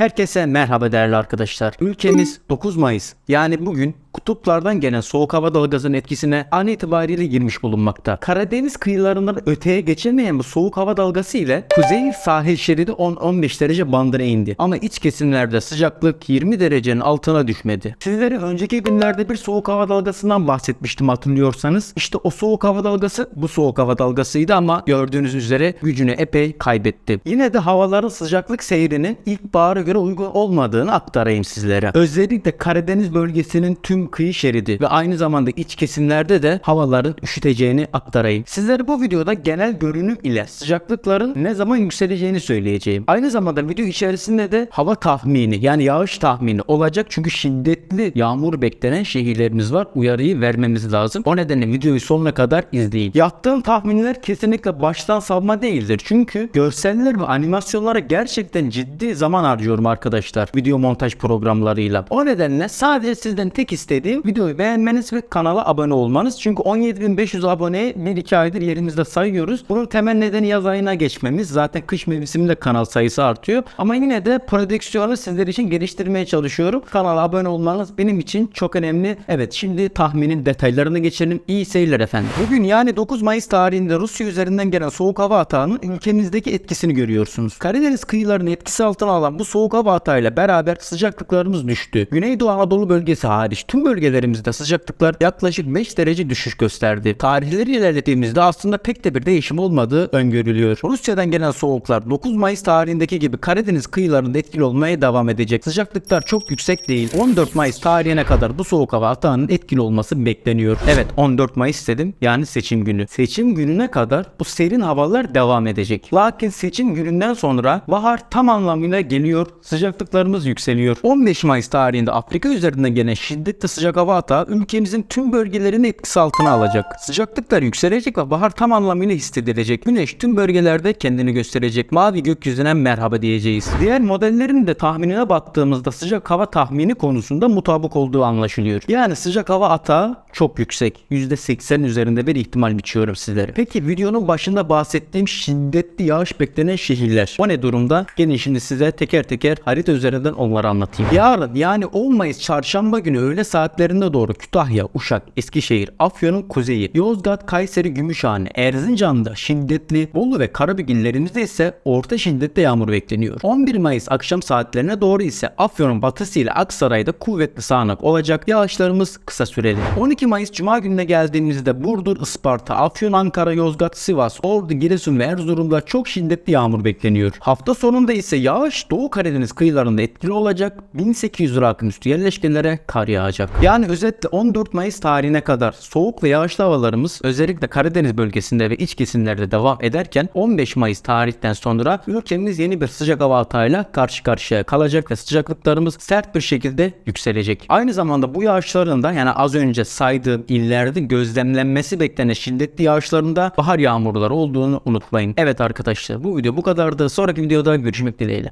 Herkese merhaba değerli arkadaşlar. Ülkemiz 9 Mayıs yani bugün kutuplardan gelen soğuk hava dalgasının etkisine an itibariyle girmiş bulunmakta. Karadeniz kıyılarından öteye geçemeyen bu soğuk hava dalgası ile kuzey sahil şeridi 10-15 derece bandına indi. Ama iç kesimlerde sıcaklık 20 derecenin altına düşmedi. Sizlere önceki günlerde bir soğuk hava dalgasından bahsetmiştim hatırlıyorsanız. İşte o soğuk hava dalgası bu soğuk hava dalgasıydı ama gördüğünüz üzere gücünü epey kaybetti. Yine de havaların sıcaklık seyrinin ilkbahara göre uygun olmadığını aktarayım sizlere. Özellikle Karadeniz bölgesinin tüm kıyı şeridi ve aynı zamanda iç kesimlerde de havaların üşüteceğini aktarayım. Sizlere bu videoda genel görünüm ile sıcaklıkların ne zaman yükseleceğini söyleyeceğim. Aynı zamanda video içerisinde de hava tahmini yani yağış tahmini olacak çünkü şiddetli yağmur beklenen şehirlerimiz var. Uyarıyı vermemiz lazım. O nedenle videoyu sonuna kadar izleyin. Yaptığım tahminler kesinlikle baştan savma değildir. Çünkü görseller ve animasyonlara gerçekten ciddi zaman harcıyorum arkadaşlar. Video montaj programlarıyla. O nedenle sadece sizden tek istediğim videoyu beğenmeniz ve kanala abone olmanız. Çünkü 17.500 aboneye 1-2 aydır yerimizde sayıyoruz. Bunun temel nedeni yaz ayına geçmemiz. Zaten kış mevsiminde kanal sayısı artıyor. Ama yine de prodüksiyonu sizler için geliştirmeye çalışıyorum. Kanala abone olmanız benim için çok önemli. Evet şimdi tahminin detaylarına geçelim. İyi seyirler efendim. Bugün yani 9 Mayıs tarihinde Rusya üzerinden gelen soğuk hava atağının ülkemizdeki etkisini görüyorsunuz. Karadeniz kıyılarının etkisi altına alan bu soğuk hava atağıyla beraber sıcaklıklarımız düştü. Güneydoğu Anadolu bölgesi hariç tüm bölgelerimizde sıcaklıklar yaklaşık 5 derece düşüş gösterdi. Tarihleri ilerlediğimizde aslında pek de bir değişim olmadığı öngörülüyor. Rusya'dan gelen soğuklar 9 Mayıs tarihindeki gibi Karadeniz kıyılarında etkili olmaya devam edecek. Sıcaklıklar çok yüksek değil. 14 Mayıs tarihine kadar bu soğuk hava atağının etkili olması bekleniyor. Evet 14 Mayıs dedim yani seçim günü. Seçim gününe kadar bu serin havalar devam edecek. Lakin seçim gününden sonra bahar tam anlamıyla geliyor. Sıcaklıklarımız yükseliyor. 15 Mayıs tarihinde Afrika üzerinden gelen şiddetli sıcak hava atağı ülkemizin tüm bölgelerini etkisi altına alacak. Sıcaklıklar yükselecek ve bahar tam anlamıyla hissedilecek. Güneş tüm bölgelerde kendini gösterecek. Mavi gökyüzüne merhaba diyeceğiz. Diğer modellerin de tahminine baktığımızda sıcak hava tahmini konusunda mutabık olduğu anlaşılıyor. Yani sıcak hava atağı çok yüksek. %80 üzerinde bir ihtimal biçiyorum sizlere. Peki videonun başında bahsettiğim şiddetli yağış beklenen şehirler. O ne durumda? Gelin şimdi size teker teker harita üzerinden onları anlatayım. Yarın yani 10 Mayıs çarşamba günü öğle saatlerinde doğru Kütahya, Uşak, Eskişehir, Afyon'un kuzeyi, Yozgat, Kayseri, Gümüşhane, Erzincan'da şiddetli, Bolu ve Karabük illerimizde ise orta şiddetli yağmur bekleniyor. 11 Mayıs akşam saatlerine doğru ise Afyon'un batısı ile Aksaray'da kuvvetli sağanak olacak. Yağışlarımız kısa süreli. 12 Mayıs Cuma gününe geldiğimizde Burdur, Isparta, Afyon, Ankara, Yozgat, Sivas, Ordu, Giresun ve Erzurum'da çok şiddetli yağmur bekleniyor. Hafta sonunda ise yağış Doğu Karadeniz kıyılarında etkili olacak. 1800 rakım üstü yerleşkelere kar yağacak. Yani özetle 14 Mayıs tarihine kadar soğuk ve yağışlı havalarımız özellikle Karadeniz bölgesinde ve iç kesimlerde devam ederken 15 Mayıs tarihten sonra ülkemiz yeni bir sıcak hava hatayla karşı karşıya kalacak ve sıcaklıklarımız sert bir şekilde yükselecek. Aynı zamanda bu yağışların da yani az önce saydığım illerde gözlemlenmesi beklenen şiddetli yağışlarında bahar yağmurları olduğunu unutmayın. Evet arkadaşlar bu video bu kadardı. Sonraki videoda görüşmek dileğiyle.